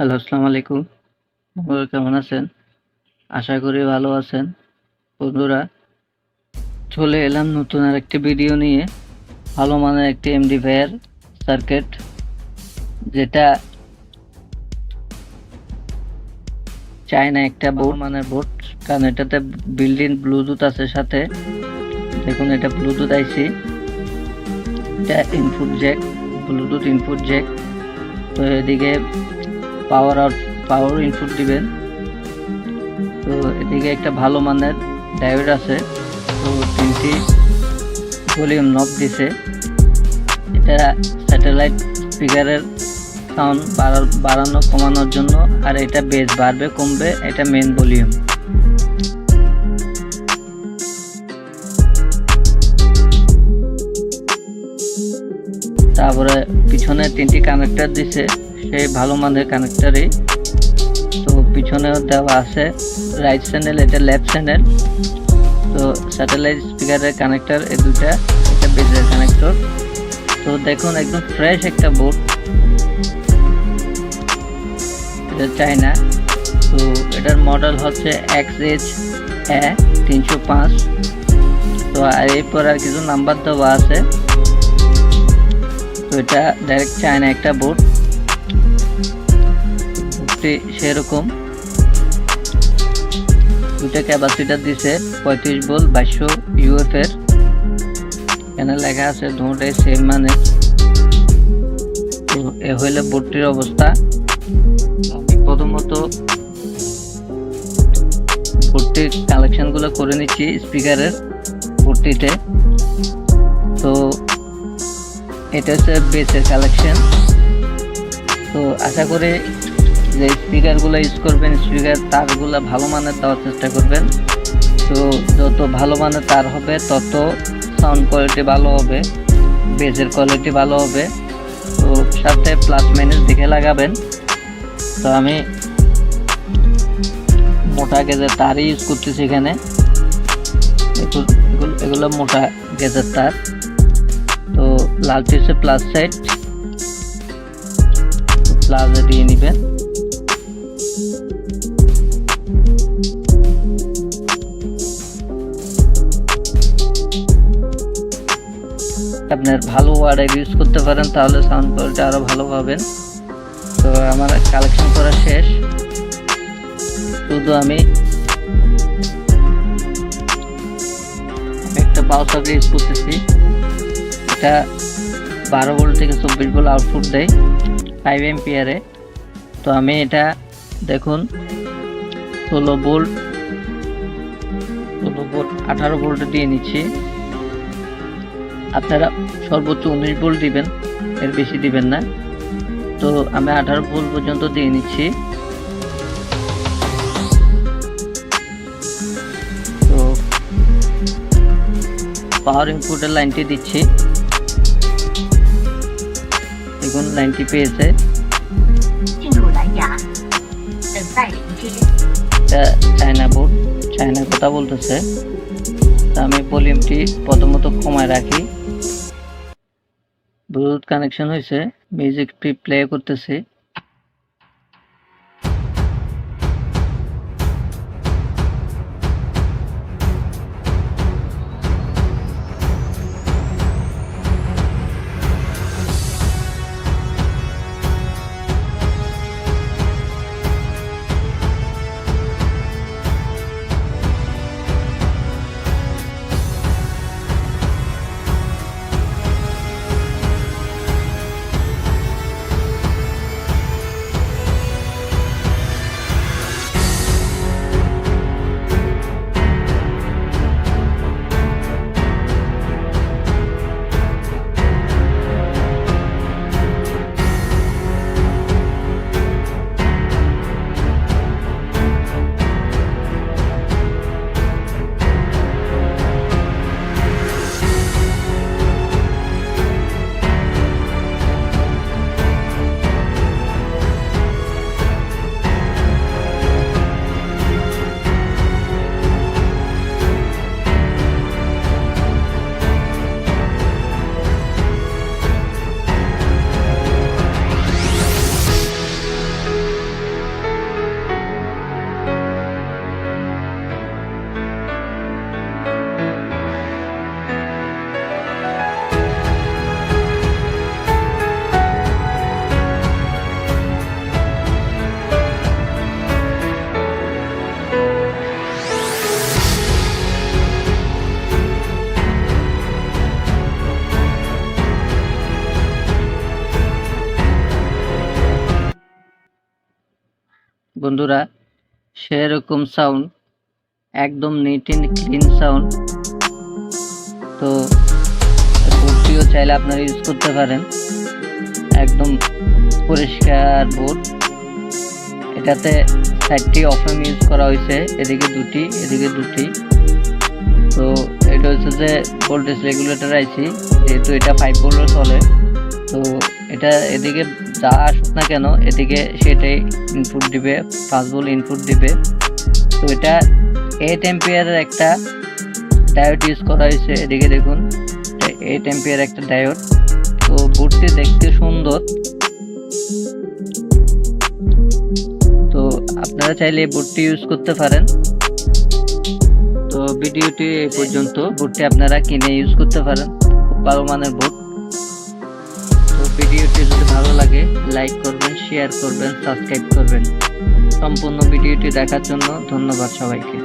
Hello আসসালামু আলাইকুম। আপনারা কেমন আছেন? আশা করি ভালো আছেন। বন্ধুরা চলে এলাম নতুন আর একটি ভিডিও নিয়ে। ভালো মানের একটি এমডি ভাইয়ের সার্কিট যেটা চায়না একটা বোর্ড মানের বোর্ড কারণ এটাতে বিল্ডিং ব্লুটুথ আছে সাথে। দেখুন এটা ব্লুটুথ আইসি এটা input jack Bluetooth input jack তো এদিকে পাওয়ার আউট পাওয়ার ইনপুট দিবেন। তো এদিকে একটা ভালো মানের ডায়োড আছে। তো তিনটি ভলিউম নব দিছে। এটা স্যাটেলাইট স্পিকারের সাউন্ড বাড়ানো, কমানোর জন্য। আর এটা বেস বাড়বে, কমবে, এটা মেন ভলিউম তারপরে পিছনে তিনটি কানেক্টর দিছে। সেই ভালো মানের কানেক্টারই তো পিছনেও দেওয়া আছে রাইট চ্যানেল এটা লেফট চ্যানেল তো স্যাটেলাইট স্পিকারের কানেক্টর এই দুটা এটা বেজের কানেক্টর তো দেখুন, একদম ফ্রেশ একটা বোর্ড এটা চাইনা তো এটার মডেল হচ্ছে এক্স এইচ এ তিনশো পাঁচ। তো আর এরপর আর কিছু নাম্বার দেওয়া আছে। তো এটা ডাইরেক্ট চায়না একটা বোর্ড বোর্ডটি সেরকম। দুটা ক্যাপাসিটার দিছে পঁয়ত্রিশ বল বাইশশো ইউএফ এর। এখানে লেখা আছে দুটাই সেম মানে এ হইলে বোর্ডটির অবস্থা। প্রথমত বোর্ডটির কালেকশনগুলো করে নিচ্ছি স্পিকারের বোর্ডটিতে তো এটা হচ্ছে বেসের কালেকশন তো আশা করি যে স্পিকারগুলো ইউজ করবেন স্পিকার তারগুলো ভালো মানের দেওয়ার চেষ্টা করবেন। তো যত ভালো মানের তার হবে, তত সাউন্ড কোয়ালিটি ভালো হবে বেজের কোয়ালিটি ভালো হবে। তো সাথে প্লাস মাইনাস দেখে লাগাবেন। তো আমি মোটা গেজের তারই ইউজ করতেছি এখানে। এগুলো- মোটা গেজের তার। তো লালটি হচ্ছে প্লাস সাইড প্লাজে দিয়ে নেবেন। আপনার ভালো ওয়ার্ডের ইউজ করতে পারেন, তাহলে সাউন্ড কোয়ালিটি আরও ভালো পাবেন। তো আমার কালেকশন করা শেষ। শুধু আমি একটা পাওয়ার সাপ্লাই ইউজ করতেছি। এটা বারো ভোল্ট থেকে চব্বিশ ভোল্ট আউটপুট দেয় ফাইভ এমপিয়ারে তো আমি এটা দেখুন, ষোলো ভোল্ট ষোলো ভোল্ট আঠারো ভোল্টে দিয়ে নিচ্ছি। আপনারা সর্বোচ্চ উনিশ ভোল্ট দিবেন, এর বেশি দিবেন না। তো আমি আঠারো ভোল্ট পর্যন্ত দিয়ে নিচ্ছি। তো পাওয়ার ইনপুটের লাইনটি দিচ্ছি। দেখুন লাইনটি পেয়েছে। চায়না বোর্ড চায়নার কথা বলতেছে। আমি ভলিউমটি প্রথমত কমায় রাখি। ব্লুটুথ কানেকশন হয়েছে মিউজিকটি প্লে করতেছি। বন্ধুরা, সেরকম সাউন্ড একদম নিট অ্যান্ড ক্লিন সাউন্ড তো বোর্ডটিও চাইলে আপনারা ইউজ করতে পারেন। একদম পরিষ্কার বোর্ড এটাতে চারটি অফেম ইউজ করা হয়েছে, এদিকে দুটি এদিকে দুটি। তো এটা হচ্ছে যে ভোল্টেজ রেগুলেটর আইসি যেহেতু এটা ফাইভ ভোল্টে চলে তো এটা এদিকে যা আসুক না কেন, এদিকে সেটাই ইনপুট দিবে ভোল্ট ইনপুট দিবে। তো এটা এইট এম্পিয়ারের একটা ডায়োড ইউজ করা হয়েছে, এদিকে দেখুন এইট এম্পিয়ার একটা ডায়োড তো বোর্ডটি দেখতে সুন্দর। তো আপনারা চাইলে বোর্ডটি ইউজ করতে পারেন। তো ভিডিওটি এই পর্যন্ত। বোর্ডটি আপনারা কিনে ইউজ করতে পারেন। খুব ভালো মানের তো ভিডিওটি যদি ভালো লাগে লাইক করবেন শেয়ার করবেন সাবস্ক্রাইব করবেন। সম্পূর্ণ ভিডিওটি দেখার জন্য ধন্যবাদ সবাইকে।